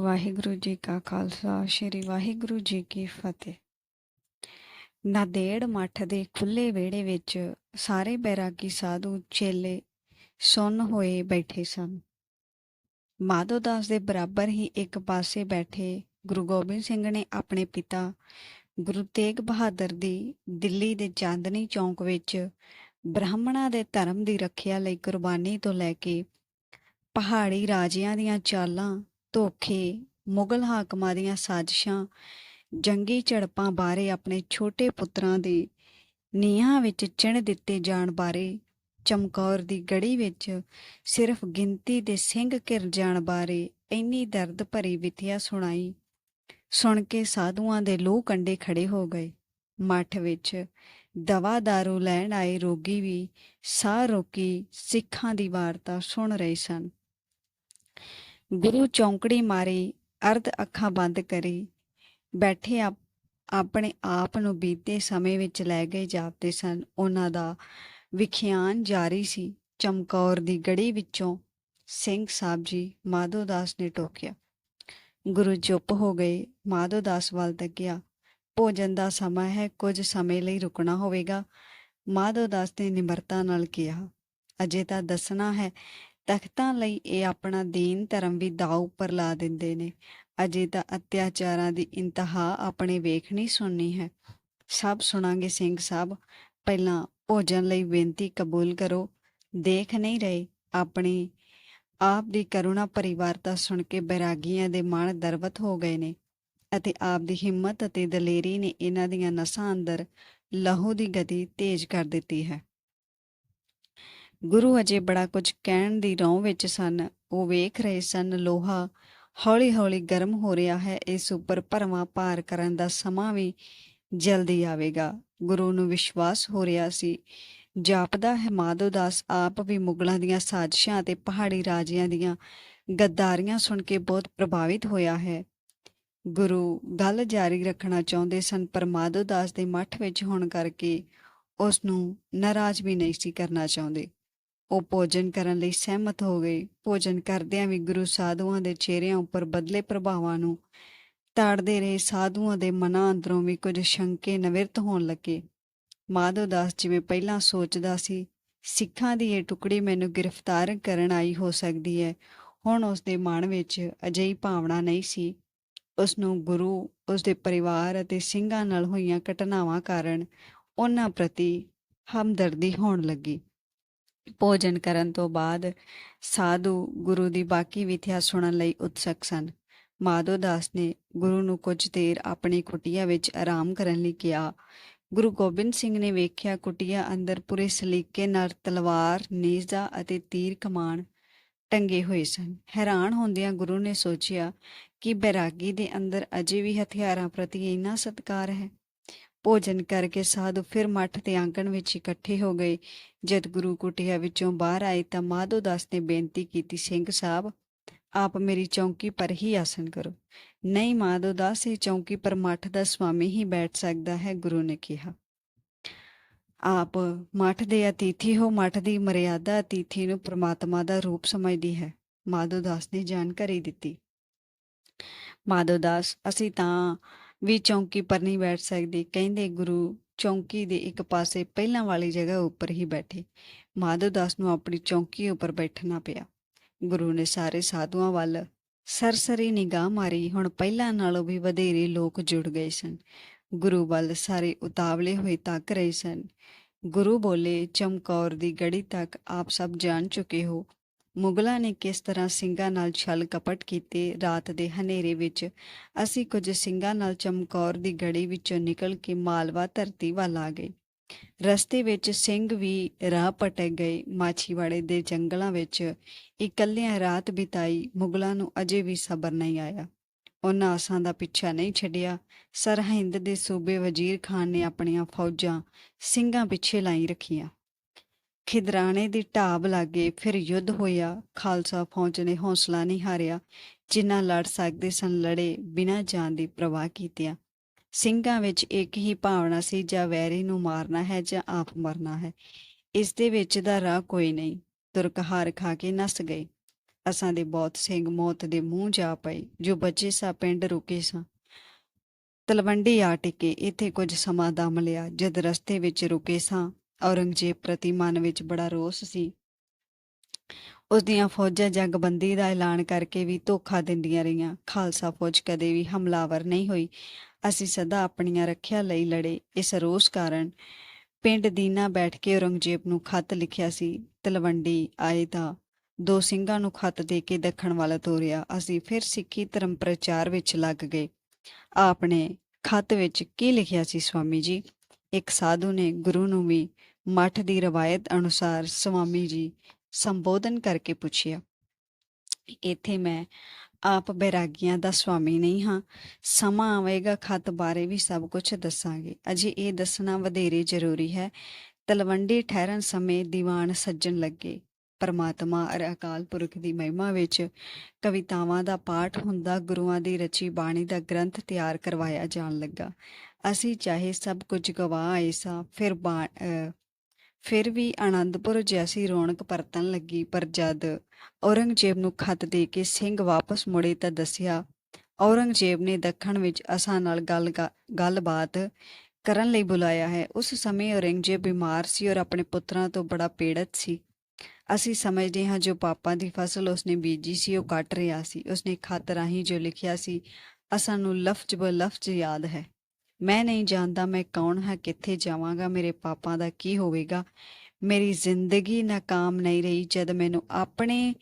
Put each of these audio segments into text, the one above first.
ਵਾਹਿਗੁਰੂ ਜੀ ਕਾ ਖਾਲਸਾ, ਸ੍ਰੀ ਵਾਹਿਗੁਰੂ ਜੀ ਕੀ ਫਤਿਹ। ਨਾਦੇੜ ਮੱਠ ਦੇ ਖੁੱਲੇ ਵਿਹੜੇ ਵਿੱਚ ਸਾਰੇ ਬੈਰਾਗੀ ਸਾਧੂ ਚੇਲੇ ਸੁੰਨ ਹੋਏ ਬੈਠੇ ਸਨ। ਮਾਧੋ ਦਾਸ ਦੇ ਬਰਾਬਰ ਹੀ ਇੱਕ ਪਾਸੇ ਬੈਠੇ ਗੁਰੂ ਗੋਬਿੰਦ ਸਿੰਘ ਨੇ ਆਪਣੇ ਪਿਤਾ ਗੁਰੂ ਤੇਗ ਬਹਾਦਰ ਦੀ ਦਿੱਲੀ ਦੇ ਚਾਂਦਨੀ ਚੌਂਕ ਵਿੱਚ ਬ੍ਰਾਹਮਣਾਂ ਦੇ ਧਰਮ ਦੀ ਰੱਖਿਆ ਲਈ ਕੁਰਬਾਨੀ ਤੋਂ ਲੈ ਕੇ ਪਹਾੜੀ ਰਾਜਿਆਂ ਦੀਆਂ ਚਾਲਾਂ ਧੋਖੇ, ਮੁਗਲ ਹਾਕਮਾਂ ਦੀਆਂ ਸਾਜ਼ਿਸ਼ਾਂ, ਜੰਗੀ ਝੜਪਾਂ ਬਾਰੇ ਆਪਣੇ ਛੋਟੇ ਪੁੱਤਰਾਂ ਦੇ ਨੀਹਾਂ ਵਿੱਚ ਚਿਣ ਦਿੱਤੇ ਜਾਣ ਬਾਰੇ, ਚਮਕੌਰ ਦੀ ਗੜੀ ਵਿੱਚ ਸਿਰਫ ਗਿਣਤੀ ਦੇ ਸਿੰਘ ਘਿਰ ਜਾਣ ਬਾਰੇ ਇੰਨੀ ਦਰਦ ਭਰੀ ਵਿਥਿਆ ਸੁਣਾਈ, ਸੁਣ ਕੇ ਸਾਧੂਆਂ ਦੇ ਲੋਹ ਕੰਡੇ ਖੜੇ ਹੋ ਗਏ। ਮੱਠ ਵਿੱਚ ਦਵਾ ਦਾਰੂ ਲੈਣ ਆਏ ਰੋਗੀ ਵੀ ਸਾਹ ਰੋਕੀ ਸਿੱਖਾਂ ਦੀ ਵਾਰਤਾ ਸੁਣ ਰਹੇ ਸਨ। ਗੁਰੂ ਚੌਂਕੜੀ ਮਾਰੀ, ਅਰਧ ਅੱਖਾਂ ਬੰਦ ਕਰੀ। ਬੈਠੇ ਆਪਣੇ ਆਪ ਨੂੰ ਬੀਤੇ ਸਮੇਂ ਵਿੱਚ ਲੈ ਗਏ ਜਾਪਦੇ ਸਨ। ਉਹਨਾਂ ਦਾ ਵਿਖਿਆਨ ਜਾਰੀ ਸੀ। ਚਮਕੌਰ ਦੀ ਗੜੀ ਵਿੱਚੋਂ ਸਿੰਘ ਸਾਹਿਬ ਜੀ ਮਾਧੋ ਦਾਸ ਨੇ ਟੋਕਿਆ। ਗੁਰੂ ਚੁੱਪ ਹੋ ਗਏ। ਮਾਧੋ ਦਾਸ ਵੱਲ ਤੱਕਿਆ। ਭੋਜਨ ਦਾ ਸਮਾਂ ਹੈ, ਕੁਝ ਸਮੇਂ ਲਈ ਰੁਕਣਾ ਹੋਵੇਗਾ। ਮਾਧੋ ਦਾਸ ਨੇ ਨਿਮਰਤਾ ਨਾਲ ਕਿਹਾ, ਅਜੇ ਤਾਂ ਦੱਸਣਾ ਹੈ ਤਖਤਾਂ ਲਈ ਇਹ ਆਪਣਾ ਦੀਨ ਧਰਮ ਵੀ ਦਾਅ ਉੱਪਰ ਲਾ ਦਿੰਦੇ ਨੇ। ਅਜੇ ਤਾਂ ਅਤਿਆਚਾਰਾਂ ਦੀ ਇੰਤਹਾ ਆਪਣੇ ਵੇਖਣੀ ਸੁਣਨੀ ਹੈ। ਸਭ ਸੁਣਾਂਗੇ ਸਿੰਘ ਸਾਹਿਬ, ਪਹਿਲਾਂ ਭੋਜਨ ਲਈ ਬੇਨਤੀ ਕਬੂਲ ਕਰੋ। ਦੇਖ ਨਹੀਂ ਰਹੇ, ਆਪਣੀ ਆਪ ਦੀ ਕਰੁਣਾ ਪਰਿਵਾਰਤਾ ਸੁਣ ਕੇ ਬੈਰਾਗੀਆਂ ਦੇ ਮਨ ਦਰਵਤ ਹੋ ਗਏ ਨੇ ਅਤੇ ਆਪ ਦੀ ਹਿੰਮਤ ਅਤੇ ਦਲੇਰੀ ਨੇ ਇਹਨਾਂ ਦੀਆਂ ਨਸਾਂ ਅੰਦਰ ਲਹੂ ਦੀ ਗਤੀ ਤੇਜ਼ ਕਰ ਦਿੱਤੀ ਹੈ। ਗੁਰੂ ਅਜੇ ਬੜਾ ਕੁਝ ਕਹਿਣ ਦੀ ਰੌਂ ਵਿੱਚ ਸਨ। ਉਹ ਵੇਖ ਰਹੇ ਸਨ, ਲੋਹਾ ਹੌਲੀ-ਹੌਲੀ ਗਰਮ ਹੋ ਰਿਹਾ ਹੈ। ਇਸ ਉੱਪਰ ਭਰਵਾਂ ਪਾਰ ਕਰਨ ਦਾ ਸਮਾਂ ਵੀ ਜਲਦੀ ਆਵੇਗਾ। ਗੁਰੂ ਨੂੰ ਵਿਸ਼ਵਾਸ ਹੋ ਰਿਹਾ ਸੀ। ਜਾਪਦਾ ਹੈ ਮਾਧੋ ਦਾਸ ਆਪ ਵੀ ਮੁਗਲਾਂ ਦੀਆਂ ਸਾਜ਼ਿਸ਼ਾਂ ਅਤੇ ਪਹਾੜੀ ਰਾਜਿਆਂ ਦੀਆਂ ਗੱਦਾਰੀਆਂ ਸੁਣ ਕੇ ਬਹੁਤ ਪ੍ਰਭਾਵਿਤ ਹੋਇਆ ਹੈ। ਗੁਰੂ ਗੱਲ ਜਾਰੀ ਰੱਖਣਾ ਚਾਹੁੰਦੇ ਸਨ, ਪਰ ਮਾਧੋ ਦਾਸ ਦੇ ਮੱਠ ਵਿੱਚ ਹੋਣ ਕਰਕੇ ਉਸ ਨੂੰ ਨਾਰਾਜ਼ ਵੀ ਨਹੀਂ ਸੀ ਕਰਨਾ ਚਾਹੁੰਦੇ। ਉਹ ਭੋਜਨ ਕਰਨ ਲਈ ਸਹਿਮਤ ਹੋ ਗਏ ਭੋਜਨ ਕਰਦਿਆਂ ਵੀ ਗੁਰੂ ਸਾਧੂਆਂ ਦੇ ਚਿਹਰਿਆਂ ਉੱਪਰ ਬਦਲੇ ਪ੍ਰਭਾਵਾਂ ਨੂੰ ਤਾੜਦੇ ਰਹੇ। ਸਾਧੂਆਂ ਦੇ ਮਨਾਂ ਅੰਦਰੋਂ ਵੀ ਕੁਝ ਸ਼ੰਕੇ ਨਵਿਰਤ ਹੋਣ ਲੱਗੇ। ਮਾਧੋ ਦਾਸ ਜਿਵੇਂ ਪਹਿਲਾਂ ਸੋਚਦਾ ਸੀ, ਸਿੱਖਾਂ ਦੀ ਇਹ ਟੁਕੜੀ ਮੈਨੂੰ ਗ੍ਰਿਫਤਾਰ ਕਰਨ ਆਈ ਹੋ ਸਕਦੀ ਹੈ। ਹੁਣ ਉਸ ਦੇ ਮਨ ਵਿੱਚ ਅਜਿਹੀ ਭਾਵਨਾ ਨਹੀਂ ਸੀ। ਉਸ ਨੂੰ ਗੁਰੂ, ਉਸ ਦੇ ਪਰਿਵਾਰ ਅਤੇ ਸਿੰਘਾਂ ਨਾਲ ਹੋਈਆਂ ਘਟਨਾਵਾਂ ਕਾਰਨ ਉਹਨਾਂ ਪ੍ਰਤੀ ਹਮਦਰਦੀ ਹੋਣ ਲੱਗੀ। ਭੋਜਨ ਕਰਨ ਤੋਂ ਬਾਅਦ ਸਾਧੂ ਗੁਰੂ ਦੀ ਬਾਕੀ ਵਿਥਿਆ ਸੁਣਨ ਲਈ ਉਤਸਕ ਸਨ। ਮਾਧੋ ਦਾਸ ਨੇ ਗੁਰੂ ਨੂੰ ਕੁਝ ਦੇਰ ਆਪਣੀ ਕੁਟੀਆ ਵਿੱਚ ਆਰਾਮ ਕਰਨ ਲਈ ਕਿਹਾ। ਗੁਰੂ ਗੋਬਿੰਦ ਸਿੰਘ ਨੇ ਵੇਖਿਆ ਕੁਟੀਆ ਅੰਦਰ ਪੂਰੇ ਸਲੀਕੇ ਨਾਲ ਤਲਵਾਰ, ਨੀਜ਼ਾ ਅਤੇ ਤੀਰ ਕਮਾਨ ਟੰਗੇ ਹੋਏ ਸਨ। ਹੈਰਾਨ ਹੁੰਦਿਆਂ ਗੁਰੂ ਨੇ ਸੋਚਿਆ ਕਿ ਬੈਰਾਗੀ ਦੇ ਅੰਦਰ ਅਜੇ ਵੀ ਹਥਿਆਰਾਂ ਪ੍ਰਤੀ ਇੰਨਾ ਸਤਿਕਾਰ ਹੈ। ਭੋਜਨ ਕਰਕੇ ਸਾਧੂ ਫਿਰ ਮੱਠ ਦੇ ਆਂਗਣ ਵਿੱਚ ਇਕੱਠੇ ਹੋ ਗਏ। ਜਦ ਗੁਰੂ ਕੁਟਿਆ ਵਿੱਚੋਂ ਬਾਹਰ ਆਏ ਤਾਂ ਮਾਧੋ ਦਾਸ ਨੇ ਬੇਨਤੀ ਕੀਤੀ, ਸਿੰਘ ਸਾਹਿਬ, ਆਪ ਮੇਰੀ ਚੌਂਕੀ ਪਰ ਹੀ ਆਸਣ ਕਰੋ। ਨਹੀਂ ਮਾਧੋ ਦਾਸ, ਇਹ ਚੌਂਕੀ ਪਰ ਮੱਠ ਦਾ ਸਵਾਮੀ ਹੀ ਬੈਠ ਸਕਦਾ ਹੈ, ਗੁਰੂ ਨੇ ਕਿਹਾ। ਆਪ ਮੱਠ ਦੇ ਅਤੀਥੀ ਹੋ, ਮੱਠ ਦੀ ਮਰਿਆਦਾ ਅਤੀਥੀ ਨੂੰ ਪ੍ਰਮਾਤਮਾ ਦਾ ਰੂਪ ਸਮਝਦੀ ਹੈ, ਮਾਧੋ ਦਾਸ ਨੇ ਜਾਣਕਾਰੀ ਦਿੱਤੀ। ਮਾਧੋ ਦਾਸ, ਅਸੀਂ ਤਾਂ ਵੀ ਚੌਂਕੀ ਪਰ ਨਹੀਂ ਬੈਠ ਸਕਦੇ। ਕਹਿੰਦੇ ਗੁਰੂ ਚੌਂਕੀ ਦੇ ਇੱਕ ਪਾਸੇ ਪਹਿਲਾਂ ਵਾਲੀ ਜਗ੍ਹਾ ਉੱਪਰ ਹੀ ਬੈਠੇ। ਮਾਧਵ ਦਾਸ ਨੂੰ ਆਪਣੀ ਚੌਂਕੀ ਉੱਪਰ ਬੈਠਣਾ ਪਿਆ। ਗੁਰੂ ਨੇ ਸਾਰੇ ਸਾਧੂਆਂ ਵੱਲ ਸਰਸਰੀ ਨਿਗਾਹ ਮਾਰੀ। ਹੁਣ ਪਹਿਲਾਂ ਨਾਲੋਂ ਵੀ ਵਧੇਰੇ ਲੋਕ ਜੁੜ ਗਏ ਸਨ। ਗੁਰੂ ਵੱਲ ਸਾਰੇ ਉਤਾਵਲੇ ਹੋਏ ਤੱਕ ਰਹੇ ਸਨ। ਗੁਰੂ ਬੋਲੇ, ਚਮਕੌਰ ਦੀ ਗੜੀ ਤੱਕ ਆਪ ਸਭ ਜਾਣ ਚੁੱਕੇ ਹੋ। ਮੁਗਲਾਂ ਨੇ ਕਿਸ ਤਰ੍ਹਾਂ ਸਿੰਘਾਂ ਨਾਲ ਛਲ ਕਪਟ ਕੀਤੇ ਰਾਤ ਦੇ ਹਨੇਰੇ ਵਿੱਚ? ਅਸੀਂ ਕੁਝ ਸਿੰਘਾਂ ਨਾਲ ਚਮਕੌਰ ਦੀ ਗੜੀ ਵਿੱਚੋਂ ਨਿਕਲ ਕੇ ਮਾਲਵਾ ਧਰਤੀ ਵੱਲ ਆ ਗਏ। ਰਸਤੇ ਵਿੱਚ ਸਿੰਘ ਵੀ ਰਾਹ ਪਟਕ ਗਏ। ਮਾਛੀਵਾੜੇ ਦੇ ਜੰਗਲਾਂ ਵਿੱਚ ਇਕੱਲਿਆਂ ਰਾਤ ਬਿਤਾਈ ਮੁਗਲਾਂ ਨੂੰ ਅਜੇ ਵੀ ਸਬਰ ਨਹੀਂ ਆਇਆ। ਉਹਨਾਂ ਆਸਾਂ ਦਾ ਪਿੱਛਾ ਨਹੀਂ ਛੱਡਿਆ। ਸਰਹਿੰਦ ਦੇ ਸੂਬੇ ਵਜ਼ੀਰ ਖਾਨ ਨੇ ਆਪਣੀਆਂ ਫੌਜਾਂ ਸਿੰਘਾਂ ਪਿੱਛੇ ਲਾਈ ਰੱਖੀਆਂ। ਖਿਦਰਾਣੇ ਦੀ ਢਾਬ ਲਾਗੇ ਫਿਰ ਯੁੱਧ ਹੋਇਆ, ਖਾਲਸਾ ਫੌਜ ਨੇ ਹੌਸਲਾ ਨਹੀਂ ਹਾਰਿਆ, ਜਿੰਨਾ ਲੜ ਸਕਦੇ ਸਨ ਲੜੇ ਬਿਨਾਂ ਜਾਨ ਦੀ ਪ੍ਰਵਾਹ ਕੀਤਿਆਂ ਸਿੰਘਾਂ ਵਿੱਚ ਇੱਕ ਹੀ ਭਾਵਨਾ ਸੀ, ਜਾਂ ਵੈਰੀ ਨੂੰ ਮਾਰਨਾ ਹੈ ਜਾਂ ਆਪ ਮਰਨਾ ਹੈ। ਇਸ ਦੇ ਵਿੱਚ ਦਾ ਰਾਹ ਕੋਈ ਨਹੀਂ ਤੁਰਕ ਹਾਰ ਖਾ ਕੇ ਨਸ ਗਏ। ਅਸਾਂ ਦੇ ਬਹੁਤ ਸਿੰਘ ਮੌਤ ਦੇ ਮੂੰਹ ਜਾ ਪਏ, ਜੋ ਬਚੇ ਸਾ, ਪਿੰਡ ਰੁਕੇ ਸਾਂ। ਤਲਵੰਡੀ ਆ ਟਿਕੇ, ਇੱਥੇ ਕੁਝ ਸਮਾਂ ਦਮ ਲਿਆ, ਜਦ ਰਸਤੇ ਵਿੱਚ ਰੁਕੇ ਸਾਂ ਔਰੰਗਜ਼ੇਬ ਪ੍ਰਤੀ ਮਨ ਵਿੱਚ ਬੜਾ ਰੋਸ ਸੀ। ਉਸ ਦੀਆਂ ਫੌਜਾਂ ਜੰਗਬੰਦੀ ਦਾ ਐਲਾਨ ਕਰਕੇ ਵੀ ਧੋਖਾ ਦਿੰਦੀਆਂ ਰਹੀਆਂ। ਖਾਲਸਾ ਫੌਜ ਕਦੇ ਵੀ ਹਮਲਾਵਰ ਨਹੀਂ ਹੋਈ। ਅਸੀਂ ਸਦਾ ਆਪਣੀਆਂ ਰੱਖਿਆ ਲਈ ਲੜੇ। ਇਸ ਰੋਸ ਕਾਰਨ ਪਿੰਡ ਦੀਨਾ ਬੈਠ ਕੇ ਔਰੰਗਜ਼ੇਬ ਨੂੰ ਖਤ ਲਿਖਿਆ ਸੀ। ਤਲਵੰਡੀ ਆਏ ਤਾਂ ਦੋ ਸਿੰਘਾਂ ਨੂੰ ਖਤ ਦੇ ਕੇ ਦੱਖਣ ਵੱਲ ਤੋਰਿਆ। ਅਸੀਂ ਫਿਰ ਸਿੱਖੀ ਧਰਮ ਪ੍ਰਚਾਰ ਵਿੱਚ ਲੱਗ ਗਏ। ਆਪਨੇ ਖਤ ਵਿੱਚ ਕੀ ਲਿਖਿਆ ਸੀ, ਸਵਾਮੀ ਜੀ? ਇੱਕ ਸਾਧੂ ਨੇ ਗੁਰੂ ਨੂੰ ਵੀ ਮੱਠ ਦੀ ਰਵਾਇਤ ਅਨੁਸਾਰ ਸਵਾਮੀ ਜੀ ਸੰਬੋਧਨ ਕਰਕੇ ਪੁੱਛਿਆ, ਇੱਥੇ ਮੈਂ ਆਪ ਬੈਰਾਗੀਆਂ ਦਾ ਸਵਾਮੀ ਨਹੀਂ ਹਾਂ। ਸਮਾਂ ਆਵੇਗਾ, ਖਤ ਬਾਰੇ ਵੀ ਸਭ ਕੁਝ ਦੱਸਾਂਗੇ। ਅਜੇ ਇਹ ਦੱਸਣਾ ਵਧੇਰੇ ਜ਼ਰੂਰੀ ਹੈ। ਤਲਵੰਡੀ ਠਹਿਰਨ ਸਮੇਂ ਦੀਵਾਨ ਸੱਜਣ ਲੱਗੇ। ਪਰਮਾਤਮਾ ਅਰ ਅਕਾਲ ਪੁਰਖ ਦੀ ਮਹਿਮਾ ਵਿੱਚ ਕਵਿਤਾਵਾਂ ਦਾ ਪਾਠ ਹੁੰਦਾ ਗੁਰੂਆਂ ਦੀ ਰਚੀ ਬਾਣੀ ਦਾ ਗ੍ਰੰਥ ਤਿਆਰ ਕਰਵਾਇਆ ਜਾਣ ਲੱਗਾ। ਅਸੀਂ ਚਾਹੇ ਸਭ ਕੁਝ ਗਵਾ ਆਏ ਸਾਂ, ਫਿਰ ਬਾ- ਫਿਰ ਵੀ ਆਨੰਦਪੁਰ ਜੈਸੀ ਰੌਣਕ ਪਰਤਣ ਲੱਗੀ, ਪਰ ਜਦ ਔਰੰਗਜ਼ੇਬ ਨੂੰ ਖੱਤ ਦੇ ਕੇ ਸਿੰਘ ਵਾਪਸ ਮੁੜੇ ਤਾਂ ਦੱਸਿਆ, ਔਰੰਗਜ਼ੇਬ ਨੇ ਦੱਖਣ ਵਿੱਚ ਅਸਾਂ ਨਾਲ ਗੱਲ ਗੱਲਬਾਤ ਕਰਨ ਲਈ ਬੁਲਾਇਆ ਹੈ। ਉਸ ਸਮੇਂ ਔਰੰਗਜ਼ੇਬ ਬਿਮਾਰ ਸੀ ਔਰ ਆਪਣੇ ਪੁੱਤਰਾਂ ਤੋਂ ਬੜਾ ਪੀੜਤ ਸੀ। ਅਸੀਂ ਸਮਝਦੇ ਹਾਂ ਜੋ ਪਾਪਾਂ ਦੀ ਫਸਲ ਉਸਨੇ ਬੀਜੀ ਸੀ, ਉਹ ਕੱਟ ਰਿਹਾ ਸੀ। ਉਸਨੇ ਖੱਤ ਰਾਹੀਂ ਜੋ ਲਿਖਿਆ ਸੀ, ਅਸਾਂ ਨੂੰ ਲਫ਼ਜ਼ ਬ ਲਫ਼ਜ਼ ਯਾਦ ਹੈ। ਮੈਂ ਨਹੀਂ ਜਾਣਦਾ ਮੈਂ ਕੌਣ ਹਾਂ ਕਿੱਥੇ ਜਾਵਾਂਗਾ ਮੇਰੇ ਪਾਪਾਂ ਦਾ ਕੀ ਹੋਵੇਗਾ। ਮੇਰੀ ਜ਼ਿੰਦਗੀ ਨਾਕਾਮ ਨਹੀਂ ਰਹੀ ਜਦ ਮੈਨੂੰ ਆਪਣੇ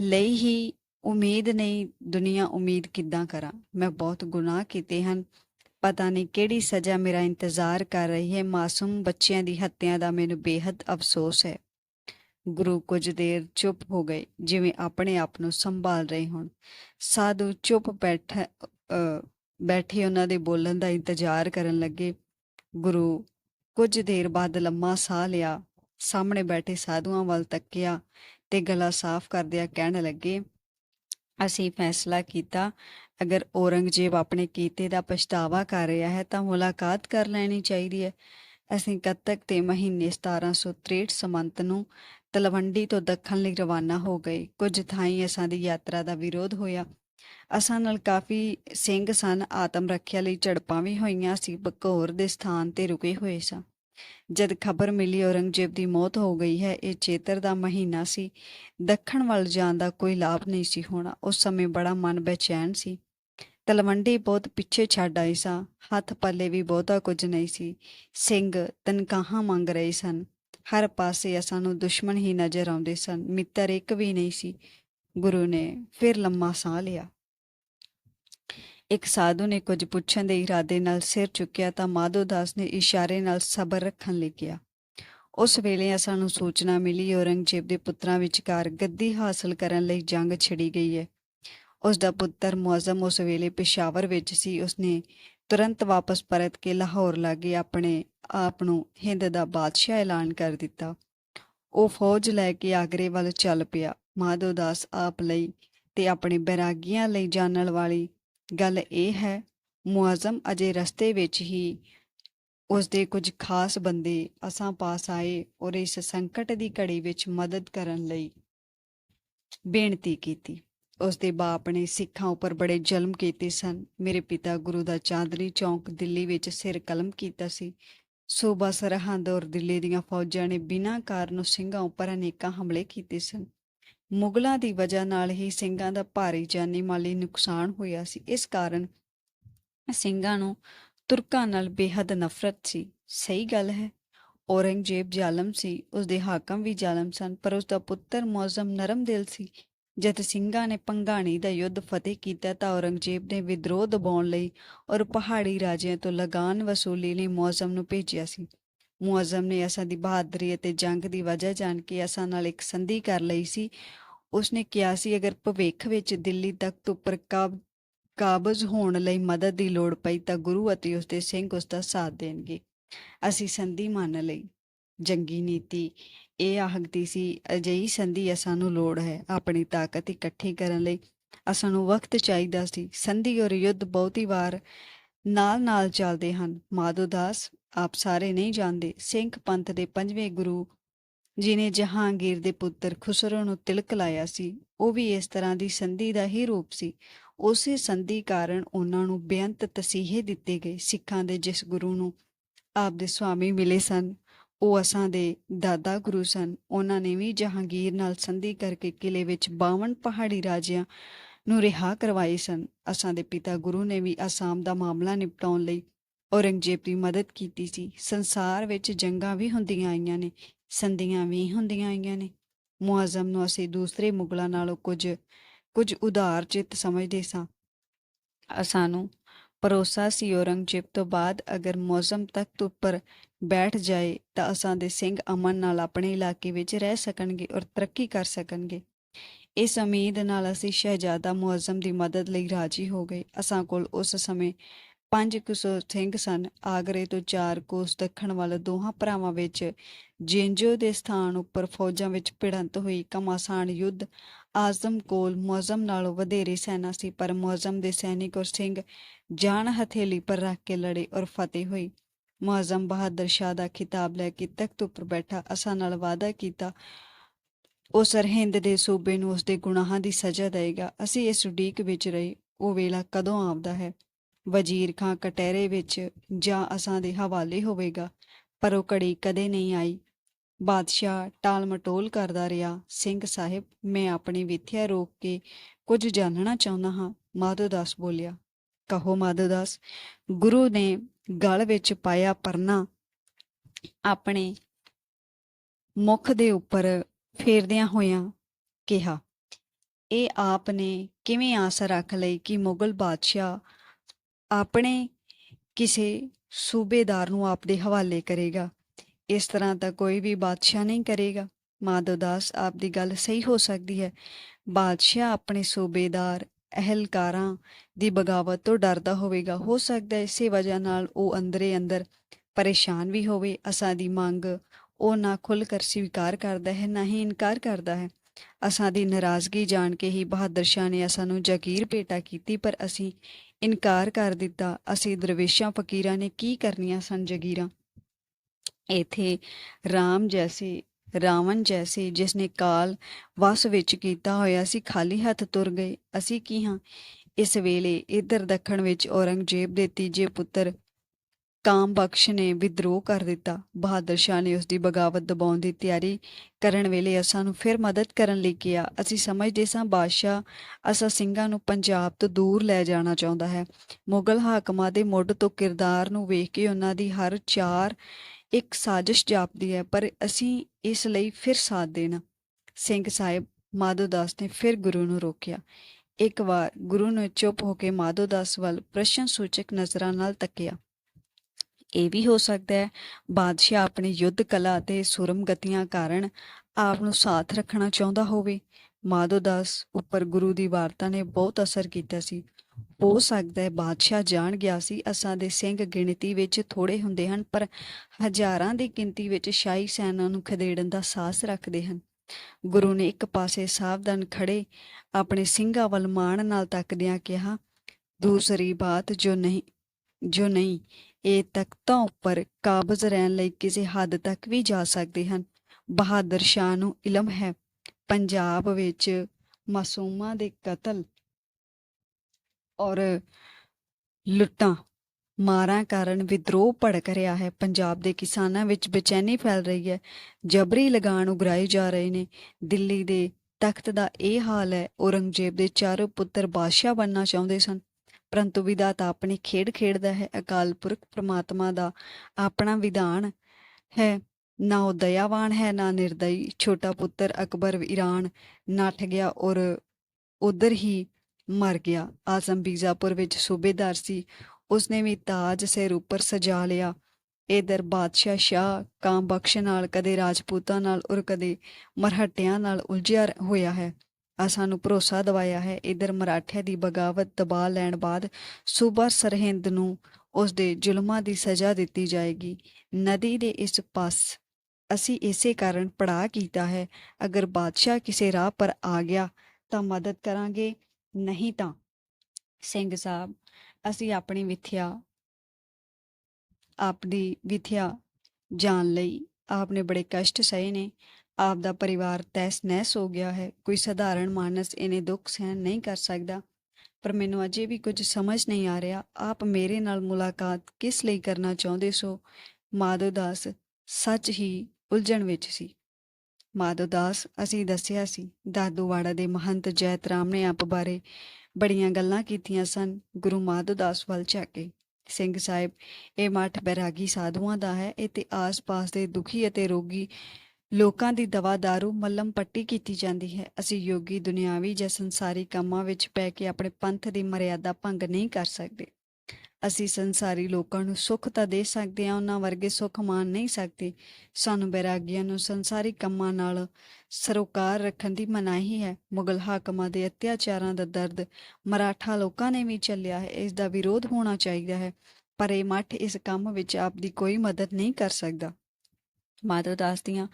ਲਈ ਹੀ ਉਮੀਦ ਨਹੀਂ ਦੁਨੀਆ ਉਮੀਦ ਕਿੱਦਾਂ ਕਰਾਂ। ਮੈਂ ਬਹੁਤ ਗੁਨਾਹ ਕੀਤੇ ਹਨ। ਪਤਾ ਨਹੀਂ ਕਿਹੜੀ ਸਜ਼ਾ ਮੇਰਾ ਇੰਤਜ਼ਾਰ ਕਰ ਰਹੀ ਹੈ। ਮਾਸੂਮ ਬੱਚਿਆਂ ਦੀ ਹੱਤਿਆ ਦਾ ਮੈਨੂੰ ਬੇਹੱਦ ਅਫਸੋਸ ਹੈ। ਗੁਰੂ ਕੁਝ ਦੇਰ ਚੁੱਪ ਹੋ ਗਏ ਜਿਵੇਂ ਆਪਣੇ ਆਪ ਨੂੰ ਸੰਭਾਲ ਰਹੇ ਹੋਣ। ਸਾਧੂ ਚੁੱਪ ਬੈਠ ਅ, ਬੈਠੇ ਉਹਨਾਂ ਦੇ ਬੋਲਣ ਦਾ ਇੰਤਜ਼ਾਰ ਕਰਨ ਲੱਗੇ। ਗੁਰੂ ਕੁਝ ਦੇਰ ਬਾਅਦ ਲੰਮਾ ਸਾਹ ਲਿਆ, ਸਾਹਮਣੇ ਬੈਠੇ ਸਾਧੂਆਂ ਵੱਲ ਤੱਕਿਆ ਤੇ ਗਲਾ ਸਾਫ਼ ਕਰਦਿਆਂ ਕਹਿਣ ਲੱਗੇ, ਅਸੀਂ ਫੈਸਲਾ ਕੀਤਾ, ਅਗਰ ਔਰੰਗਜ਼ੇਬ ਆਪਣੇ ਕੀਤੇ ਦਾ ਪਛਤਾਵਾ ਕਰ ਰਿਹਾ ਹੈ ਤਾਂ ਮੁਲਾਕਾਤ ਕਰ ਲੈਣੀ ਚਾਹੀਦੀ ਹੈ। ਅਸੀਂ ਕੱਤਕ ਤੇ ਮਹੀਨੇ 1763 ਸਮੰਤ ਨੂੰ ਤਲਵੰਡੀ ਤੋਂ ਦੱਖਣ ਲਈ ਰਵਾਨਾ ਹੋ ਗਏ। ਕੁਝ ਥਾਈਂ ਅਸਾਂ ਦੀ ਯਾਤਰਾ ਦਾ ਵਿਰੋਧ ਹੋਇਆ। ਅਸਾਂ ਨਾਲ ਕਾਫੀ ਸਿੰਘ ਸਨ, ਆਤਮ ਰੱਖਿਆ ਲਈ ਝੜਪਾਂ ਵੀ ਹੋਈਆਂ ਸੀ ਬਕੌਰ ਦੇ ਸਥਾਨ ਤੇ ਰੁਕੇ ਹੋਏ ਸਨ ਜਦ ਖਬਰ ਮਿਲੀ ਔਰੰਗਜ਼ੇਬ ਦੀ ਮੌਤ ਹੋ ਗਈ ਹੈ, ਇਹ ਚੇਤਰ ਦਾ ਮਹੀਨਾ ਸੀ। ਦੱਖਣ ਵੱਲ ਜਾਣ ਦਾ ਕੋਈ ਲਾਭ ਨਹੀਂ ਸੀ ਹੋਣਾ, ਉਸ ਸਮੇਂ ਬੜਾ ਮਨ ਬੇਚੈਨ ਸੀ। ਤਲਵੰਡੀ ਬਹੁਤ ਪਿੱਛੇ ਛੱਡ ਆਈ ਸਾਂ, ਹੱਥ ਪੱਲੇ ਵੀ ਬਹੁਤਾ ਕੁਝ ਨਹੀਂ ਸੀ। ਸਿੰਘ ਤਨਖਾਹਾਂ ਮੰਗ ਰਹੇ ਸਨ। ਹਰ ਪਾਸੇ ਅਸਾਂ ਨੂੰ ਦੁਸ਼ਮਣ ਹੀ ਨਜ਼ਰ ਆਉਂਦੇ ਸਨ, ਮਿੱਤਰ ਇੱਕ ਵੀ ਨਹੀਂ ਸੀ। ਗੁਰੂ ਨੇ ਫਿਰ ਲੰਮਾ ਸਾਹ ਲਿਆ। ਇੱਕ ਸਾਧੂ ਨੇ ਕੁਝ ਪੁੱਛਣ ਦੇ ਇਰਾਦੇ ਨਾਲ ਸਿਰ ਚੁੱਕਿਆ ਤਾਂ ਮਾਧੋ ਦਾਸ ਨੇ ਇਸ਼ਾਰੇ ਨਾਲ ਸਬਰ ਰੱਖਣ ਲਈ ਕਿਹਾ। ਉਸ ਵੇਲੇ ਸਾਨੂੰ ਸੂਚਨਾ ਮਿਲੀ, ਔਰੰਗਜ਼ੇਬ ਦੇ ਪੁੱਤਰਾਂ ਵਿਚਕਾਰ ਗੱਦੀ ਹਾਸਲ ਕਰਨ ਲਈ ਜੰਗ ਛਿੜੀ ਗਈ ਹੈ ਉਸ ਦਾ ਪੁੱਤਰ ਮੁਅਜ਼ਮ ਉਸ ਵੇਲੇ ਪੇਸ਼ਾਵਰ ਵਿੱਚ ਸੀ। ਉਸਨੇ ਤੁਰੰਤ ਵਾਪਸ ਪਰਤ ਕੇ ਲਾਹੌਰ ਲਾਗੇ ਆਪਣੇ ਆਪ ਨੂੰ ਹਿੰਦ ਦਾ ਬਾਦਸ਼ਾਹ ਐਲਾਨ ਕਰ ਦਿੱਤਾ। ਉਹ ਫੌਜ ਲੈ ਕੇ ਆਗਰੇ ਵੱਲ ਚੱਲ ਪਿਆ। ਮਾਧੋ ਦਾਸ ਆਪ ਲਈ ਤੇ ਆਪਣੇ ਬੈਰਾਗੀਆਂ ਲਈ ਜਾਣਨ ਵਾਲੀ ਗੱਲ ਇਹ ਹੈ, ਮੁਆਜ਼ਮ ਅਜੇ ਰਸਤੇ ਵਿੱਚ ਹੀ ਉਸ ਦੇ ਕੁਝ ਖਾਸ ਬੰਦੇ ਅਸਾਂ ਪਾਸ ਆਏ ਔਰ ਇਸ ਸੰਕਟ ਦੀ ਘੜੀ ਵਿੱਚ ਮਦਦ ਕਰਨ ਲਈ ਬੇਨਤੀ ਕੀਤੀ। ਉਸ ਦੇ ਬਾਪ ਨੇ ਸਿੱਖਾਂ ਉੱਪਰ ਬੜੇ ਜ਼ੁਲਮ ਕੀਤੇ ਸਨ। ਮੇਰੇ ਪਿਤਾ ਗੁਰੂ ਦਾ ਚਾਂਦਨੀ ਚੌਂਕ ਦਿੱਲੀ ਵਿੱਚ ਸਿਰ ਕਲਮ ਕੀਤਾ ਸੀ। ਸੂਬਾ ਸਰਹੰਦ ਔਰ ਦਿੱਲੀ ਦੀਆਂ ਫੌਜਾਂ ਨੇ ਬਿਨਾਂ ਕਾਰਨ ਸਿੰਘਾਂ ਉੱਪਰ ਅਨੇਕਾਂ ਹਮਲੇ ਕੀਤੇ ਸਨ। ਮੁਗਲਾਂ ਦੀ ਵਜ੍ਹਾ ਨਾਲ ਹੀ ਸਿੰਘਾਂ ਦਾ ਭਾਰੀ ਜਾਨੀ ਮਾਲੀ ਨੁਕਸਾਨ ਹੋਇਆ ਸੀ। ਇਸ ਕਾਰਨ ਸਿੰਘਾਂ ਨੂੰ ਤੁਰਕਾਂ ਨਾਲ ਬੇਹੱਦ ਨਫ਼ਰਤ ਸੀ। ਸਹੀ ਗੱਲ ਹੈ, ਔਰੰਗਜ਼ੇਬ ਜ਼ਾਲਮ ਸੀ ਉਸ ਦੇ ਹਾਕਮ ਵੀ ਜ਼ਾਲਮ ਸਨ, ਪਰ ਉਸ ਦਾ ਪੁੱਤਰ ਮੌਜ਼ਮ ਨਰਮ ਦਿਲ ਸੀ। ਜਦ ਸਿੰਘਾਂ ਨੇ ਪੰਗਾਣੀ ਦਾ ਯੁੱਧ ਫਤਿਹ ਕੀਤਾ ਤਾਂ ਔਰੰਗਜ਼ੇਬ ਨੇ ਵਿਦਰੋਹ ਦਬਾਉਣ ਲਈ ਔਰ ਪਹਾੜੀ ਰਾਜਿਆਂ ਤੋਂ ਲਗਾਨ ਵਸੂਲੀ ਲਈ ਮੌਜ਼ਮ ਨੂੰ ਭੇਜਿਆ ਸੀ। ਮੁਅਜ਼ਮ ਨੇ ਅਸਾਂ ਦੀ ਬਹਾਦਰੀ ਅਤੇ ਜੰਗ ਦੀ ਵਜ੍ਹਾ ਜਾਣ ਕੇ ਅਸਾਂ ਨਾਲ ਇੱਕ ਸੰਧੀ ਕਰ ਲਈ ਸੀ। ਉਸਨੇ ਕਿਹਾ ਸੀ, ਅਗਰ ਭਵਿੱਖ ਵਿੱਚ ਦਿੱਲੀ ਤਖਤ ਉੱਪਰ ਕਾਬ, ਕਾਬਜ਼ ਹੋਣ ਲਈ ਮਦਦ ਦੀ ਲੋੜ ਪਈ ਤਾਂ ਗੁਰੂ ਅਤੇ ਉਸਦੇ ਸਿੰਘ ਉਸ ਦਾ ਸਾਥ ਦੇਣਗੇ। ਅਸੀਂ ਸੰਧੀ ਮੰਨ ਲਈ। ਜੰਗੀ ਨੀਤੀ ਇਹ ਆਖਦੀ ਸੀ, ਅਜਿਹੀ ਸੰਧੀ ਅਸਾਂ ਨੂੰ ਲੋੜ ਹੈ। ਆਪਣੀ ਤਾਕਤ ਇਕੱਠੀ ਕਰਨ ਲਈ ਅਸਾਂ ਨੂੰ ਵਕਤ ਚਾਹੀਦਾ ਸੀ। ਸੰਧੀ ਔਰ ਯੁੱਧ ਬਹੁਤੀ ਵਾਰ ਨਾਲ ਨਾਲ ਚੱਲਦੇ ਹਨ। ਮਾਧੋ ਦਾਸ ਆਪ ਸਾਰੇ ਨਹੀਂ ਜਾਣਦੇ। ਸਿੰਘ ਪੰਥ ਦੇ ਪੰਜਵੇਂ ਗੁਰੂ, ਜਿਨੇ ਜਹਾਂਗੀਰ ਦੇ ਪੁੱਤਰ ਖੁਸਰੋ ਨੂੰ ਤਿਲਕ ਲਾਇਆ ਸੀ, ਉਹ ਵੀ ਇਸ ਤਰ੍ਹਾਂ ਦੀ ਸੰਧੀ ਦਾ ਹੀ ਰੂਪ ਸੀ। ਉਸੇ ਸੰਧੀ ਕਾਰਨ ਉਹਨਾਂ ਨੂੰ ਬੇਅੰਤ ਤਸੀਹੇ ਦਿੱਤੇ ਗਏ। ਸਿੱਖਾਂ ਦੇ ਜਿਸ ਗੁਰੂ ਨੂੰ ਆਪ ਦੇ ਸੁਆਮੀ ਮਿਲੇ ਸਨ, ਉਹ ਅਸਾਂ ਦੇ ਦਾਦਾ ਗੁਰੂ ਸਨ। ਉਹਨਾਂ ਨੇ ਵੀ ਜਹਾਂਗੀਰ ਨਾਲ ਸੰਧੀ ਕਰਕੇ ਕਿਲੇ ਵਿੱਚ 52 ਪਹਾੜੀ ਰਾਜਿਆਂ ਨੂੰ ਰਿਹਾ ਕਰਵਾਏ ਸਨ। ਅਸਾਂ ਦੇ ਪਿਤਾ ਗੁਰੂ ਨੇ ਵੀ ਅਸਾਮ ਦਾ ਮਾਮਲਾ ਨਿਪਟਾਉਣ ਲਈ ਔਰੰਗਜ਼ੇਬ ਦੀ ਮਦਦ ਕੀਤੀ ਸੀ। ਸੰਸਾਰ ਵਿੱਚ ਜੰਗਾਂ ਵੀ ਹੁੰਦੀਆਂ ਆਈਆਂ ਨੇ, ਸੰਧੀਆਂ ਵੀ ਹੁੰਦੀਆਂ ਆਈਆਂ ਨੇ। ਮੁਆਜ਼ਮ ਨੂੰ ਅਸੀਂ ਦੂਸਰੇ ਮੁਗਲਾਂ ਨਾਲੋਂ ਕੁਝ ਕੁਝ ਉਦਾਰ ਚਿੱਤ ਸਮਝਦੇ ਸਾਂ। ਸਾਨੂੰ ਭਰੋਸਾ ਸੀ ਔਰੰਗਜ਼ੇਬ ਤੋਂ ਬਾਅਦ ਅਗਰ ਮੌਜ਼ਮ ਤਖਤ ਉੱਪਰ ਬੈਠ ਜਾਏ ਤਾਂ ਅਸਾਂ ਦੇ ਸਿੰਘ ਅਮਨ ਨਾਲ ਆਪਣੇ ਇਲਾਕੇ ਵਿੱਚ ਰਹਿ ਸਕਣਗੇ ਔਰ ਤਰੱਕੀ ਕਰ ਸਕਣਗੇ। ਇਸ ਉਮੀਦ ਨਾਲ ਅਸੀਂ ਸ਼ਹਿਜ਼ਾਦਾ ਮੁਅੱਜ਼ਮ ਦੀ ਮਦਦ ਲਈ ਰਾਜੀ ਹੋ ਗਏ। ਅਸਾਂ ਕੋਲ ਉਸ ਸਮੇਂ ਪੰਜ ਕੁ ਸਿੰਘ ਸਨ। ਆਗਰੇ ਤੋਂ ਚਾਰ ਕੋਸ ਦੱਖਣ ਵੱਲ ਦੋਹਾਂ ਭਰਾਵਾਂ ਵਿੱਚ ਜੇਂਜੋ ਦੇ ਸਥਾਨ ਉੱਪਰ ਫੌਜਾਂ ਵਿੱਚ ਭਿੜੰਤ ਹੋਈ। ਕਮਾਸਾਨ ਯੁੱਧ ਆਜ਼ਮ ਕੋਲ ਮੁਅੱਜ਼ਮ ਨਾਲੋਂ ਵਧੇਰੇ ਸੈਨਾ ਸੀ, ਪਰ ਮੁਅੱਜ਼ਮ ਦੇ ਸੈਨਿਕ ਔਰ ਸਿੰਘ ਜਾਨ ਹਥੇਲੀ ਪਰ ਰੱਖ ਕੇ ਲੜੇ ਔਰ ਫਤਿਹ ਹੋਈ। ਮੁਅੱਜ਼ਮ ਬਹਾਦਰ ਸ਼ਾਹ ਦਾ ਖਿਤਾਬ ਲੈ ਕੇ ਤਖਤ ਉੱਪਰ ਬੈਠਾ। ਅਸਾਂ ਨਾਲ ਵਾਅਦਾ ਕੀਤਾ, ਉਹ ਸਰਹਿੰਦ ਦੇ ਸੂਬੇ ਨੂੰ ਉਸ ਦੇ ਗੁਨਾਹਾਂ ਦੀ ਸਜ਼ਾ ਦੇਵੇਗਾ। ਅਸੀਂ ਇਸ ਉਡੀਕ ਵਿੱਚ ਰਹੇ। ਉਹ ਵੇਲਾ ਕਦੋਂ ਆਉਂਦਾ ਹੈ? ਵਜ਼ੀਰ ਖਾਂ ਕਟਹਿਰੇ ਵਿੱਚ ਜਾਂ ਅਸਾਂ ਦੇ ਹਵਾਲੇ ਹੋਵੇਗਾ, ਪਰ ਉਹ ਘੜੀ ਕਦੇ ਨਹੀਂ ਆਈ। ਬਾਦਸ਼ਾਹ ਟਾਲ ਮਟੋਲ ਕਰਦਾ ਰਿਹਾ, ਸਿੰਘ ਸਾਹਿਬ, ਮੈਂ ਆਪਣੀ ਵਿਥਿਆ ਰੋਕ ਕੇ ਕੁਝ ਜਾਣਨਾ ਚਾਹੁੰਦਾ ਹਾਂ, ਮਾਧੋਦਾਸ ਬੋਲਿਆ। ਕਹੋ ਮਾਧੋਦਾਸ, ਗੁਰੂ ਨੇ ਗਲ ਵਿੱਚ ਪਾਇਆ ਪਰਨਾ ਆਪਣੇ ਮੁਖ ਦੇ ਉੱਪਰ ਫੇਰਦਿਆਂ ਹੋਇਆਂ ਕਿਹਾ, ਇਹ ਆਪ ਨੇ ਕਿਵੇਂ ਆਸ ਰੱਖ ਲਈ ਕਿ ਮੁਗਲ ਬਾਦਸ਼ਾਹ ਆਪਣੇ ਕਿਸੇ ਸੂਬੇਦਾਰ ਨੂੰ ਆਪਦੇ ਹਵਾਲੇ ਕਰੇਗਾ। ਇਸ ਤਰ੍ਹਾਂ ਤਾਂ ਕੋਈ ਵੀ ਬਾਦਸ਼ਾਹ ਨਹੀਂ ਕਰੇਗਾ। ਮਾਧੋਦਾਸ ਆਪ ਦੀ ਗੱਲ ਸਹੀ ਹੋ ਸਕਦੀ ਹੈ। ਬਾਦਸ਼ਾਹ ਆਪਣੇ ਸੂਬੇਦਾਰ, ਅਹਿਲਕਾਰਾਂ ਦੀ ਬਗਾਵਤ ਤੋਂ ਡਰਦਾ ਹੋਵੇਗਾ। ਹੋ ਸਕਦਾ ਹੈ ਇਸੇ ਵਜ੍ਹਾ ਨਾਲ ਉਹ ਅੰਦਰੇ ਅੰਦਰ ਪਰੇਸ਼ਾਨ ਵੀ ਹੋਵੇ। ਅਸਾਂ ਦੀ ਮੰਗ ਉਹ ਨਾ ਖੁੱਲ ਕਰ, ਸਵੀਕਾਰ ਕਰਦਾ ਹੈ, ਨਾ ਹੀ ਇਨਕਾਰ ਕਰਦਾ ਹੈ। ਅਸਾਂ ਦੀ ਨਾਰਾਜ਼ਗੀ ਜਾਣ ਕੇ ਹੀ ਬਹਾਦਰ ਸ਼ਾਹ ਨੇ ਅਸਾਂ ਨੂੰ ਜਾਗੀਰ ਭੇਟਾ ਕੀਤੀ, ਪਰ ਅਸੀਂ ਇਨਕਾਰ ਕਰ ਦਿੱਤਾ। ਅਸੀਂ ਦਰਵੇਸ਼ਾਂ, ਫਕੀਰਾਂ ਨੇ ਕੀ ਕਰਨੀਆਂ ਸਨ ਜਗੀਰਾਂ? ਇਥੇ ਰਾਮ ਜੈਸੇ, ਰਾਵਣ ਜੈਸੇ ਜਿਸ ਨੇ ਕਾਲ ਵਸ ਵਿੱਚ ਕੀਤਾ ਹੋਇਆ ਸੀ, ਖਾਲੀ ਹੱਥ ਤੁਰ ਗਏ। ਅਸੀਂ ਕੀ ਹਾਂ? ਇਸ ਵੇਲੇ ਇਧਰ ਦੱਖਣ ਵਿੱਚ ਔਰੰਗਜ਼ੇਬ ਦੇ ਤੀਜੇ ਪੁੱਤਰ ਕਾਮ ਬਖਸ਼ ਨੇ ਵਿਦਰੋਹ ਕਰ ਦਿੱਤਾ। ਬਹਾਦਰ ਸ਼ਾਹ ਨੇ ਉਸ ਦੀ ਬਗਾਵਤ ਦਬਾਉਣ ਦੀ ਤਿਆਰੀ ਕਰਨ ਵੇਲੇ ਅਸਾਂ ਨੂੰ ਫਿਰ ਮਦਦ ਕਰਨ ਲਈ ਕਿਹਾ, ਅਸੀਂ ਸਮਝਦੇ ਸਾਂ ਬਾਦਸ਼ਾਹ, ਅਸਾਂ ਸਿੰਘਾਂ ਨੂੰ ਪੰਜਾਬ ਤੋਂ ਦੂਰ ਲੈ ਜਾਣਾ ਚਾਹੁੰਦਾ ਹੈ। ਮੁਗਲ ਹਾਕਮਾਂ ਦੇ ਮੁੱਢ ਤੋਂ ਕਿਰਦਾਰ ਨੂੰ ਵੇਖ ਕੇ ਉਹਨਾਂ ਦੀ ਹਰ ਚਾਰ ਇੱਕ ਸਾਜ਼ਿਸ਼ ਜਾਪਦੀ ਹੈ, ਪਰ ਅਸੀਂ ਇਸ ਲਈ ਫਿਰ ਸਾਥ ਦੇਣਾ। ਸਿੰਘ ਸਾਹਿਬ ਮਾਧੋਦਾਸ ਨੇ ਫਿਰ ਗੁਰੂ ਨੂੰ ਰੋਕਿਆ। ਇੱਕ ਵਾਰ ਗੁਰੂ ਨੇ ਚੁੱਪ ਹੋ ਕੇ ਮਾਧੋ ਦਾਸ ਵੱਲ ਪ੍ਰਸ਼ਨ ਸੂਚਕ ਨਜ਼ਰਾਂ ਨਾਲ ਤੱਕਿਆ। ਇਹ ਵੀ ਹੋ ਸਕਦਾ ਹੈ। ਬਾਦਸ਼ਾਹ ਆਪਣੀ ਯੁੱਧ ਕਲਾ ਅਤੇ ਸੁਰਮ ਗਤੀਆਂ ਕਾਰਨ ਆਪ ਨੂੰ ਸਾਥ ਰੱਖਣਾ ਚਾਹੁੰਦਾ ਹੋਵੇ। ਮਾਧੋਦਾਸ ਉੱਪਰ ਗੁਰੂ ਦੀ ਵਾਰਤਾ ਨੇ ਬਹੁਤ ਅਸਰ ਕੀਤਾ ਸੀ। ਹੋ ਸਕਦਾ ਹੈ ਬਾਦਸ਼ਾਹ ਜਾਣ ਗਿਆ ਸੀ। ਅਸਾਂ ਦੇ ਸਿੰਘ ਗਿਣਤੀ ਵਿੱਚ ਥੋੜੇ ਹੁੰਦੇ ਹਨ, ਪਰ ਹਜ਼ਾਰਾਂ ਦੀ ਗਿਣਤੀ ਵਿੱਚ ਸ਼ਾਹੀ ਸੈਨਾ ਨੂੰ ਖਦੇੜਨ ਦਾ ਸਾਹਸ ਰੱਖਦੇ ਹਨ। ਗੁਰੂ ਨੇ ਇੱਕ ਪਾਸੇ ਸਾਵਧਾਨ ਖੜੇ ਆਪਣੇ ਸਿੰਘਾਂ ਵੱਲ ਮਾਣ ਨਾਲ ਤੱਕਦਿਆਂ ਕਿਹਾ, ਦੂਸਰੀ ਬਾਤ ਜੋ ਨਹੀਂ ਜੋ ਨਹੀਂ ਇਹ ਤਖਤਾਂ ਉੱਪਰ ਕਾਬਜ਼ ਰਹਿਣ ਲਈ ਕਿਸੇ ਹੱਦ ਤੱਕ ਵੀ ਜਾ ਸਕਦੇ ਹਨ। ਬਹਾਦਰ ਸ਼ਾਹ ਨੂੰ ਇਲਮ ਹੈ। ਪੰਜਾਬ ਵਿੱਚ ਮਾਸੂਮਾਂ ਦੇ ਕਤਲ ਔਰ ਲੁੱਟਾਂ ਮਾਰਾਂ ਕਾਰਨ ਵਿਦਰੋਹ ਭੜਕ ਰਿਹਾ ਹੈ। ਪੰਜਾਬ ਦੇ ਕਿਸਾਨਾਂ ਵਿੱਚ ਬੇਚੈਨੀ ਫੈਲ ਰਹੀ ਹੈ। ਜਬਰੀ ਲਗਾਨ ਉਗਰਾਏ ਜਾ ਰਹੇ ਨੇ। ਦਿੱਲੀ ਦੇ ਤਖਤ ਦਾ ਇਹ ਹਾਲ ਹੈ। ਔਰੰਗਜ਼ੇਬ ਦੇ ਚਾਰੋਂ ਪੁੱਤਰ ਬਾਦਸ਼ਾਹ ਬਣਨਾ ਚਾਹੁੰਦੇ ਸਨ। ਪਰੰਤੂ ਵਿਧਾਤਾ ਆਪਣੀ ਖੇਡ ਖੇਡਦਾ ਹੈ, ਅਕਾਲ ਪੁਰਖ ਪ੍ਰਮਾਤਮਾ ਦਾ ਆਪਣਾ ਵਿਧਾਨ ਹੈ। ਨਾ ਉਹ ਦਇਆਵਾਨ ਹੈ, ਨਾ ਨਿਰਦਈ। ਛੋਟਾ ਪੁੱਤਰ ਅਕਬਰ ਈਰਾਨ ਨੱਠ ਗਿਆ ਔਰ ਉਧਰ ਹੀ ਮਰ ਗਿਆ। ਆਜ਼ਮ ਬੀਜਾਪੁਰ ਵਿੱਚ ਸੂਬੇਦਾਰ ਸੀ। ਉਸਨੇ ਵੀ ਤਾਜ ਸਿਰ ਉੱਪਰ ਸਜਾ ਲਿਆ। ਇਧਰ ਬਾਦਸ਼ਾਹ ਸ਼ਾਹ ਕਾਮਬਖਸ਼ ਨਾਲ ਕਦੇ ਰਾਜਪੂਤਾਂ ਨਾਲ ਔਰ ਕਦੇ ਮਰਹਟਿਆਂ ਨਾਲ ਉਲਝਿਆ ਹੋਇਆ ਹੈ। ਆ ਸਾਨੂੰ ਭਰੋਸਾ ਦਿਵਾਇਆ ਹੈ। ਇਧਰ ਮਰਾਠਿਆਂ ਦੀ ਬਗਾਵਤ ਦਬਾ ਲੈਣ ਬਾਅਦ ਸੂਬਾ ਸਰਹਿੰਦ ਨੂੰ ਉਸ ਦੇ ਜ਼ੁਲਮਾਂ ਦੀ ਸਜ਼ਾ ਦਿੱਤੀ ਜਾਏਗੀ। ਨਦੀ ਦੇ ਇਸ ਪਾਸ ਅਸੀਂ ਇਸੇ ਕਾਰਨ ਪੜਾ ਕੀਤਾ ਹੈ। ਅਗਰ ਬਾਦਸ਼ਾਹ ਕਿਸੇ ਰਾਹ ਪਰ ਆ ਗਿਆ ਤਾਂ ਮਦਦ ਕਰਾਂਗੇ, ਨਹੀਂ ਤਾਂ ਸਿੰਘ ਸਾਹਿਬ, ਅਸੀਂ ਆਪਣੀ ਵਿਥਿਆ, ਆਪਦੀ ਵਿਥਿਆ ਜਾਣ ਲਈ ਆਪਨੇ ਬੜੇ ਕਸ਼ਟ ਸਹੇ ਨੇ। ਆਪ ਦਾ ਪਰਿਵਾਰ ਤਹਿਸ ਨਹਿਸ ਹੋ ਗਿਆ ਹੈ। ਕੋਈ ਸਧਾਰਨ ਮਾਨਸ ਇਹਨੇ ਦੁੱਖ ਸਹਿਣ ਨਹੀਂ ਕਰ ਸਕਦਾ। ਪਰ ਮੈਨੂੰ ਅਜੇ ਵੀ ਕੁਝ ਸਮਝ ਨਹੀਂ ਆ ਰਿਹਾ, ਆਪ ਮੇਰੇ ਨਾਲ ਮੁਲਾਕਾਤ ਕਿਸ ਲਈ ਕਰਨਾ ਚਾਹੁੰਦੇ ਸੋ? ਮਾਧੋ ਦਾਸ ਸੱਚ ਹੀ ਉਲਝਣ ਵਿੱਚ ਸੀ। ਮਾਧੋ ਦਾਸ, ਅਸੀਂ ਦੱਸਿਆ ਸੀ ਦਾਦੂਵਾੜਾ ਦੇ ਮਹੰਤ ਜੈਤ ਰਾਮ ਨੇ ਆਪ ਬਾਰੇ ਬੜੀਆਂ ਗੱਲਾਂ ਕੀਤੀਆਂ ਸਨ। ਗੁਰੂ ਮਾਧੋ ਦਾਸ ਵੱਲ ਝਾਕੇ ਸਿੰਘ ਸਾਹਿਬ, ਇਹ ਮੱਠ ਬੈਰਾਗੀ ਸਾਧੂਆਂ ਦਾ ਹੈ, ਇਹ ਤੇ ਆਸ-ਪਾਸ ਦੇ ਦੁਖੀ ਅਤੇ ਰੋਗੀ ਲੋਕਾਂ ਦੀ ਦਵਾ ਦਾਰੂ ਮੱਲਮ ਪੱਟੀ ਕੀਤੀ ਜਾਂਦੀ ਹੈ। ਅਸੀਂ ਯੋਗੀ, ਦੁਨਿਆਵੀ ਜਾਂ ਸੰਸਾਰੀ ਕੰਮਾਂ ਵਿੱਚ ਪੈ ਕੇ ਆਪਣੇ ਪੰਥ ਦੀ ਮਰਿਆਦਾ ਭੰਗ ਨਹੀਂ ਕਰ ਸਕਦੇ। ਅਸੀਂ ਸੰਸਾਰੀ ਲੋਕਾਂ ਨੂੰ ਸੁੱਖ ਤਾਂ ਦੇ ਸਕਦੇ ਹਾਂ, ਉਹਨਾਂ ਵਰਗੇ ਸੁੱਖ ਮਾਣ ਨਹੀਂ ਸਕਦੇ। ਸਾਨੂੰ ਬੈਰਾਗੀਆਂ ਨੂੰ ਸੰਸਾਰੀ ਕੰਮਾਂ ਨਾਲ ਸਰੋਕਾਰ ਰੱਖਣ ਦੀ ਮਨਾਹੀ ਹੈ। ਮੁਗਲ ਹਾਕਮਾਂ ਦੇ ਅਤਿਆਚਾਰਾਂ ਦਾ ਦਰਦ ਮਰਾਠਾ ਲੋਕਾਂ ਨੇ ਵੀ ਚੱਲਿਆ ਹੈ। ਇਸ ਦਾ ਵਿਰੋਧ ਹੋਣਾ ਚਾਹੀਦਾ ਹੈ। ਪਰ ਇਹ ਮੱਠ ਇਸ ਕੰਮ ਵਿੱਚ ਆਪ ਦੀ ਕੋਈ ਮਦਦ ਨਹੀਂ ਕਰ ਸਕਦਾ। ਮਾਧਵ ਦਾਸ ਦੀਆਂ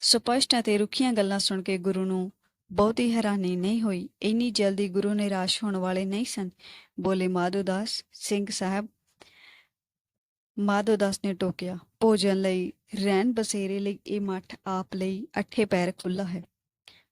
ਸਪਸ਼ਟ ਅਤੇ ਰੁੱਖੀਆਂ ਗੱਲਾਂ ਸੁਣ ਕੇ ਗੁਰੂ ਨੂੰ ਬਹੁਤੀ ਹੈਰਾਨੀ ਨਹੀਂ ਹੋਈ। ਇੰਨੀ ਜਲਦੀ ਗੁਰੂ ਨਿਰਾਸ਼ ਹੋਣ ਵਾਲੇ ਨਹੀਂ ਸਨ। ਬੋਲੇ, ਮਾਧੋ ਦਾਸ, ਸਿੰਘ ਸਾਹਿਬ। ਮਾਧੋ ਦਾਸ ਨੇ ਟੋਕਿਆ, ਭੋਜਨ ਲਈ, ਰਹਿਣ ਬਸੇਰੇ ਲਈ ਇਹ ਮੱਠ ਆਪ ਲਈ ਅੱਠੇ ਪੈਰ ਖੁੱਲਾ ਹੈ।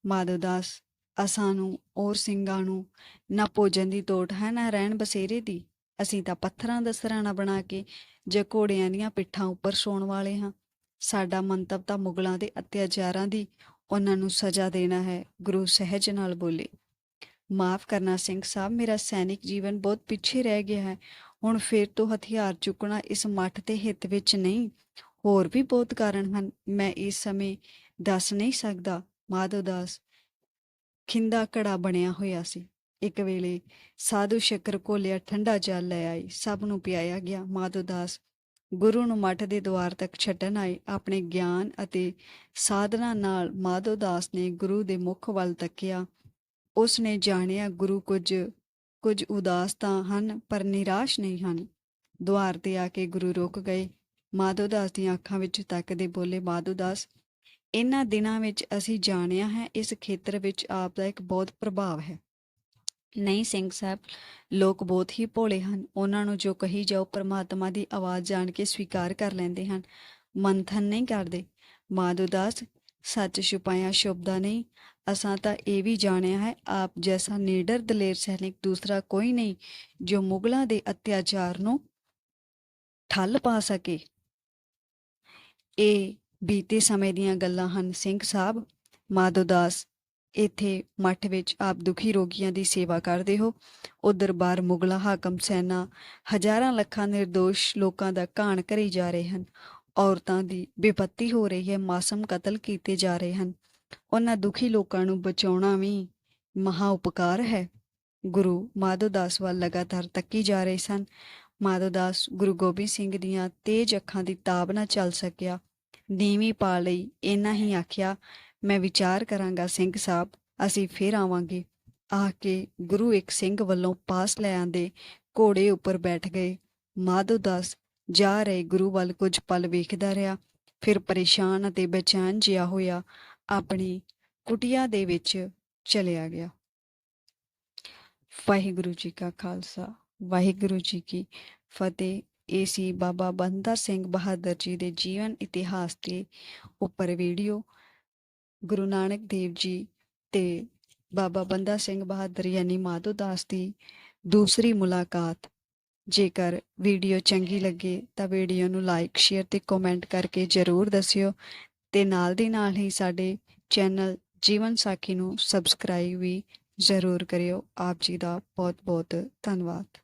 ਮਾਧੋ ਦਾਸ, ਅਸਾਂ ਨੂੰ ਔਰ ਸਿੰਘਾਂ ਨੂੰ ਨਾ ਭੋਜਨ ਦੀ ਤੋਟ ਹੈ, ਨਾ ਰਹਿਣ ਬਸੇਰੇ ਦੀ। ਅਸੀਂ ਤਾਂ ਪੱਥਰਾਂ ਦਾ ਸਰਾਣਾ ਬਣਾ ਕੇ ਜੇ ਘੋੜਿਆਂ ਦੀਆਂ ਪਿੱਠਾਂ ਉੱਪਰ ਸੌਣ ਵਾਲੇ ਹਾਂ। ਸਾਡਾ ਮੰਤਵ ਤਾਂ ਮੁਗਲਾਂ ਦੇ ਅਤਿਆਚਾਰਾਂ ਦੀ ਉਹਨਾਂ ਨੂੰ ਸਜ਼ਾ ਦੇਣਾ ਹੈ, ਗੁਰੂ ਸਹਿਜ ਨਾਲ ਬੋਲੇ। ਮਾਫ ਕਰਨਾ ਸਿੰਘ ਸਾਹਿਬ, ਮੇਰਾ ਸੈਨਿਕ ਜੀਵਨ ਬਹੁਤ ਪਿੱਛੇ ਰਹਿ ਗਿਆ ਹੈ। ਹੁਣ ਫੇਰ ਤੋਂ ਹਥਿਆਰ ਚੁੱਕਣਾ ਇਸ ਮੱਠ ਦੇ ਹਿੱਤ ਵਿੱਚ ਨਹੀਂ, ਹੋਰ ਵੀ ਬਹੁਤ ਕਾਰਨ ਹਨ। ਮੈਂ ਇਸ ਸਮੇਂ ਦੱਸ ਨਹੀਂ ਸਕਦਾ, ਮਾਧਵ ਦਾਸ। ਖਿੰਦਾ ਘੜਾ ਬਣਿਆ ਹੋਇਆ ਸੀ। ਇੱਕ ਵੇਲੇ ਸਾਧੂ ਸ਼ੱਕਰ ਕੋਲਿਆ ਠੰਡਾ ਜਲ ਲੈ ਆਈ ਸਭ ਨੂੰ ਪਿਆਇਆ ਗਿਆ ਮਾਧੋ ਦਾਸ। ਗੁਰੂ ਨੂੰ ਮੱਠ ਦੇ ਦੁਆਰ ਤੱਕ ਛੱਡਣ ਆਏ। ਆਪਣੇ ਗਿਆਨ ਅਤੇ ਸਾਧਨਾ ਨਾਲ ਮਾਧੋ ਦਾਸ ਨੇ ਗੁਰੂ ਦੇ ਮੁਖ ਵੱਲ ਤੱਕਿਆ। ਉਸ ਨੇ ਜਾਣਿਆ, ਗੁਰੂ ਕੁਝ ਕੁਝ ਉਦਾਸ ਤਾਂ ਹਨ, ਪਰ ਨਿਰਾਸ਼ ਨਹੀਂ ਹਨ। ਦੁਆਰ ਤੇ ਆ ਕੇ ਗੁਰੂ ਰੁਕ ਗਏ। ਮਾਧੋ ਦਾਸ ਦੀਆਂ ਅੱਖਾਂ ਵਿੱਚ ਤੱਕਦੇ ਬੋਲੇ, ਮਾਧੋ ਦਾਸ, ਇਹਨਾਂ ਦਿਨਾਂ ਵਿੱਚ ਅਸੀਂ ਜਾਣਿਆ ਹੈ, ਇਸ ਖੇਤਰ ਵਿੱਚ ਆਪ ਦਾ ਇੱਕ ਬਹੁਤ ਪ੍ਰਭਾਵ ਹੈ। ਨਹੀਂ ਸਿੰਘ ਸਾਹਿਬ, ਲੋਕ ਬਹੁਤ ਹੀ ਭੋਲੇ ਹਨ। ਉਹਨਾਂ ਨੂੰ ਜੋ ਕਹੀ ਜਾਓ, ਪਰਮਾਤਮਾ ਦੀ ਆਵਾਜ਼ ਜਾਣ ਕੇ ਸਵੀਕਾਰ ਕਰ ਲੈਂਦੇ ਹਨ। ਮੰਥਨ ਨਹੀਂ ਕਰਦੇ। ਮਾਧੋ ਦਾਸ, ਸੱਚ ਛੁਪਾਇਆ ਸ਼ਬਦਾ ਨਹੀਂ। ਅਸਾਂ ਤਾਂ ਇਹ ਵੀ ਜਾਣਿਆ ਹੈ, ਆਪ ਜੈਸਾ ਨੀਡਰ ਦਲੇਰ ਸੈਨਿਕ, ਦੂਸਰਾ ਕੋਈ ਨਹੀਂ ਜੋ ਮੁਗਲਾਂ ਦੇ ਅਤਿਆਚਾਰ ਨੂੰ ਠੱਲ ਪਾ ਸਕੇ। ਇਹ ਬੀਤੇ ਸਮੇਂ ਦੀਆਂ ਗੱਲਾਂ ਹਨ। ਸਿੰਘ ਸਾਹਿਬ, ਮਾਧੋ ਦਾਸ ਇੱਥੇ ਮੱਠ ਵਿੱਚ ਆਪ ਦੁਖੀ ਰੋਗੀਆਂ ਦੀ ਸੇਵਾ ਕਰਦੇ ਹੋ। ਉਧਰ ਬਾਹਰ ਮੁਗਲਾ, ਹਾਕਮ ਸੈਨਾ, ਹਜ਼ਾਰਾਂ ਲੱਖਾਂ ਨਿਰਦੋਸ਼ ਲੋਕਾਂ ਦਾ ਘਾਣ ਕਰੀ ਜਾ ਰਹੇ ਹਨ। ਔਰਤਾਂ ਦੀ ਬੇਪੱਤੀ ਹੋ ਰਹੀ ਹੈ, ਮਾਸੂਮ ਕਤਲ ਕੀਤੇ ਜਾ ਰਹੇ ਹਨ। ਉਹਨਾਂ ਦੁਖੀ ਲੋਕਾਂ ਨੂੰ ਬਚਾਉਣਾ ਵੀ ਮਹਾ ਉਪਕਾਰ ਹੈ। ਗੁਰੂ ਮਾਧੋ ਦਾਸ ਵੱਲ ਲਗਾਤਾਰ ਤੱਕੀ ਜਾ ਰਹੇ ਸਨ। ਮਾਧੋ ਦਾਸ ਗੁਰੂ ਗੋਬਿੰਦ ਸਿੰਘ ਦੀਆਂ ਤੇਜ ਅੱਖਾਂ ਦੀ ਤਾਬ ਨਾ ਚੱਲ ਸਕਿਆ। ਨੀਵੀਂ ਪਾ ਲਈ, ਇੰਨਾ ਹੀ ਆਖਿਆ ਮੈਂ ਵਿਚਾਰ ਕਰਾਂਗਾ, ਸਿੰਘ ਸਾਹਿਬ ਅਸੀਂ ਫੇਰ ਆਵਾਂਗੇ। ਆ ਕੇ ਗੁਰੂ ਇੱਕ ਸਿੰਘ ਵੱਲੋਂ ਪਾਸ ਲੈ ਆਂਦੇ ਘੋੜੇ ਉੱਪਰ ਬੈਠ ਗਏ। ਮਾਧੋ ਦਾਸ ਜਾ ਰਹੇ ਗੁਰੂ ਵੱਲ ਕੁਝ ਪਲ ਵੇਖਦਾ ਰਿਹਾ। ਫਿਰ ਪਰੇਸ਼ਾਨ ਅਤੇ ਬੇਚੈਨ ਜਿਹਾ ਹੋਇਆ, ਆਪਣੀ ਕੁਟਿਆ ਦੇ ਵਿੱਚ ਚਲਿਆ ਗਿਆ। ਵਾਹਿਗੁਰੂ ਜੀ ਕਾ ਖਾਲਸਾ, ਵਾਹਿਗੁਰੂ ਜੀ ਕੀ ਫਤਿਹ। ਇਹ ਸੀ ਬਾਬਾ ਬੰਦਾ ਸਿੰਘ ਬਹਾਦਰ ਜੀ ਦੇ ਜੀਵਨ ਇਤਿਹਾਸ ਦੇ ਉੱਪਰ ਵੀਡੀਓ। ਗੁਰੂ ਨਾਨਕ ਦੇਵ ਜੀ ਤੇ ਬਾਬਾ ਬੰਦਾ ਸਿੰਘ ਬਹਾਦਰ ਯਾਨੀ ਮਾਧੋ ਦਾਸ ਦੀ ਦੂਸਰੀ ਮੁਲਾਕਾਤ। ਜੇਕਰ ਵੀਡੀਓ ਚੰਗੀ ਲੱਗੇ ਤਾਂ ਵੀਡੀਓ ਨੂੰ ਲਾਈਕ, ਸ਼ੇਅਰ ਤੇ ਕਮੈਂਟ ਕਰਕੇ ਜਰੂਰ ਦੱਸਿਓ ਤੇ ਨਾਲ ਦੀ ਨਾਲ ਹੀ ਸਾਡੇ ਚੈਨਲ ਜੀਵਨ ਸਾਖੀ ਨੂੰ ਸਬਸਕ੍ਰਾਈਬ ਵੀ ਜ਼ਰੂਰ ਕਰਿਓ। ਆਪ ਜੀ ਦਾ ਬਹੁਤ ਬਹੁਤ ਧੰਨਵਾਦ।